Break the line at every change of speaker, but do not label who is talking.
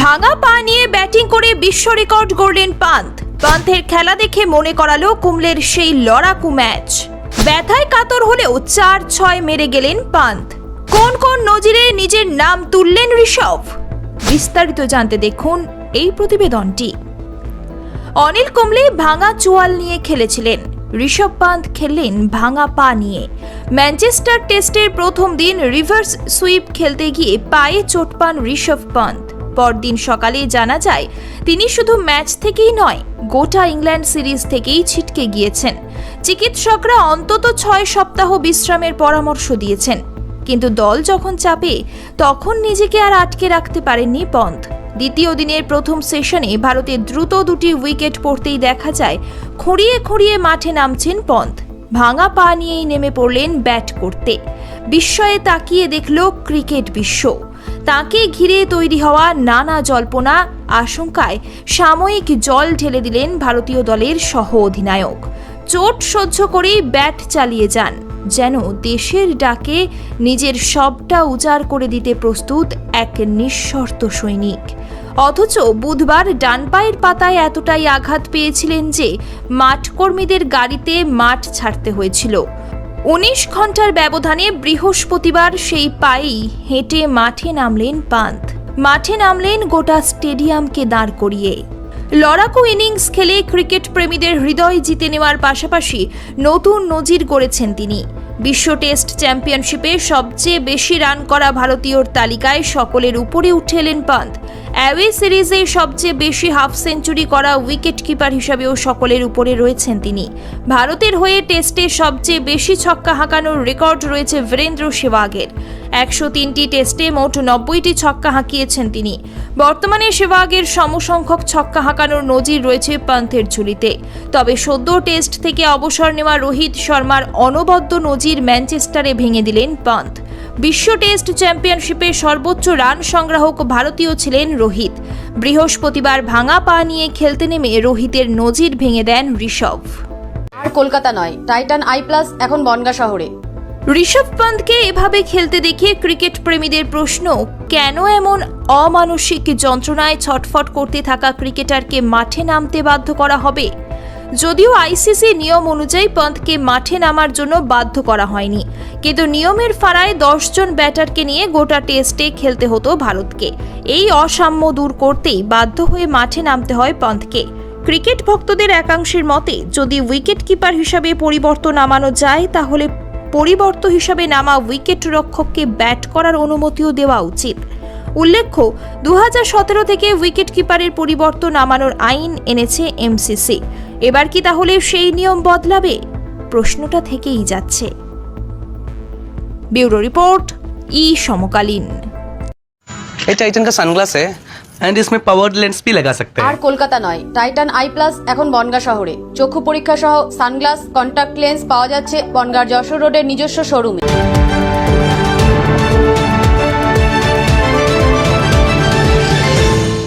ভাঙা পা নিয়ে ব্যাটিং করে বিশ্ব রেকর্ড গড়লেন পান্থ। পান্থের খেলা দেখে মনে করালো কুমলের সেই লড়াকু ম্যাচ। ব্যথায় কাতর হলেও চার ছয় মেরে গেলেন পান্থ। কোন কোন নজিরে নিজের নাম তুললেন ঋষভ? বিস্তারিত জানতে দেখুন এই প্রতিবেদনটি। অনিল কুম্বলে ভাঙা চোয়াল নিয়ে খেলেছিলেন। ঋষভ পান্থ খেললেন ভাঙা পা নিয়ে। ম্যানচেস্টার টেস্টের প্রথম দিন রিভার্স সুইপ খেলতে গিয়ে পায়ে চোট পান ঋষভ পান্থ। পরদিন সকালে জানা যায়, তিনি শুধু ম্যাচ থেকেই নয়, গোটা ইংল্যান্ড সিরিজ থেকেই ছিটকে গিয়েছেন। চিকিৎসকরা অন্তত ছয় সপ্তাহ বিশ্রামের পরামর্শ দিয়েছেন। কিন্তু দল যখন চাপে, তখন নিজেকে আর আটকে রাখতে পারেননি পন্থ। দ্বিতীয় দিনের প্রথম সেশনে ভারতে দ্রুত দুটি উইকেট পড়তেই দেখা যায়, খুঁড়িয়ে খুঁড়িয়ে মাঠে নামছেন পন্থ। ভাঙা পা নিয়েই নেমে পড়লেন ব্যাট করতে। বিস্ময়ে তাকিয়ে দেখল ক্রিকেট বিশ্ব। তাকে ঘিরে তৈরি হওয়া নানা জল্পনা, আশঙ্কায় সাময়িক জল ঢেলে দিলেন ভারতীয় দলের সহ অধিনায়ক চোট সহ্য করেই ব্যাট চালিয়ে যান, যেন দেশের ডাকে নিজের সবটা উজাড় করে দিতে প্রস্তুত এক নিঃশর্ত সৈনিক। অথচ বুধবার ডান পায়ের পাতায় এতটাই আঘাত পেয়েছিলেন যে মাঠকর্মীদের গাড়িতে মাঠ ছাড়তে হয়েছিল। উনিশ ঘণ্টার ব্যবধানে বৃহস্পতিবার সেই পায়েই হেঁটে মাঠে নামলেন পান্থ। মাঠে নামলেন গোটা স্টেডিয়ামকে দাঁড় করিয়ে। লড়াকু ইনিংস খেলে ক্রিকেট প্রেমীদের হৃদয় জিতে নেওয়ার পাশাপাশি নতুন নজির গড়েছেন তিনি। বিশ্ব টেস্ট চ্যাম্পিয়নশিপে সবচেয়ে বেশি রান করা ভারতীয়র তালিকায় সকলের উপরে উঠে এলেন পান্থ। অ্যাওয়ে সিরিজে সবচেয়ে বেশি হাফ সেঞ্চুরি করা উইকেট কিপার হিসাবেও সকলের উপরে রয়েছেন তিনি। ভারতের হয়ে টেস্টে সবচেয়ে বেশি ছক্কা হাঁকানোর রেকর্ড রয়েছে বীরেন্দ্র সেবাগের একশো তিনটি টেস্টে মোট নব্বইটি ছক্কা হাঁকিয়েছেন তিনি। বর্তমানে সেবাগের সমসংখ্যক ছক্কা হাঁকানোর নজির রয়েছে পান্থের ঝুলিতে। তবে সদ্য টেস্ট থেকে অবসর নেওয়া রোহিত শর্মার অনবদ্য নজির ম্যানচেস্টারে ভেঙে দিলেন পান্থ। বিশ্ব টেস্ট চ্যাম্পিয়নশিপে সর্বোচ্চ রান সংগ্রাহক ভারতীয় ছিলেন রোহিত। বৃহস্পতিবার ভাঙা পা নিয়ে খেলতে নেমে রোহিতের নজির ভেঙে দেন ঋষভ।
আর কলকাতা নয় টাইটান আই প্লাস এখন বনগা শহরে।
ঋষভ পান্তকে এভাবে খেলতে দেখে ক্রিকেট প্রেমীদের প্রশ্ন কেন এমন অমানসিক যন্ত্রণায় ছটফট করতে থাকা ক্রিকেটারকে মাঠে নামতে বাধ্য করা হবে? যদিও আইসিসি নিয়ম অনুযায়ী পন্থকে মাঠে নামার জন্য বাধ্য করা হয়নি। কিন্তু নিয়মের ফাড়ায় দশজন ব্যাটারকে নিয়ে গোটা টেস্টে খেলতে হতো ভারতকে। এই অসাম্য দূর করতেই বাধ্য হয়ে মাঠে নামতে হয় পন্থকে। ক্রিকেট ভক্তদের একাংশের মতে, যদি উইকেট কিপার হিসাবে পরিবর্তন নামানো যায়, তাহলে পরিবর্ত হিসাবে নামা উইকেট রক্ষককে ব্যাট করার অনুমতিও দেওয়া উচিত। উল্লেখ্য দু হাজার সতেরো থেকে উইকেট কিপারের পরিবর্তন নামানোর আইন এনেছে এমসিসি। এবার কি তাহলে সেই নিয়ম বদলাবে? প্রশ্নটা থেকেই যাচ্ছে। ব্যুরো রিপোর্ট ই সমকালীন।
এই টাইটান কা সানগ্লাস হ্যায় এন্ড ইসমে পাওয়ার্ড লেন্স ভি লাগা সকতে
আর কলকাতা নয় টাইটান আই প্লাস এখন বনগা শহরে। চক্ষু পরীক্ষা সহ সানগ্লাস কন্টাক্ট লেন্স পাওয়া যাচ্ছে বনগার যশোর রোডের নিজস্ব শোরুমে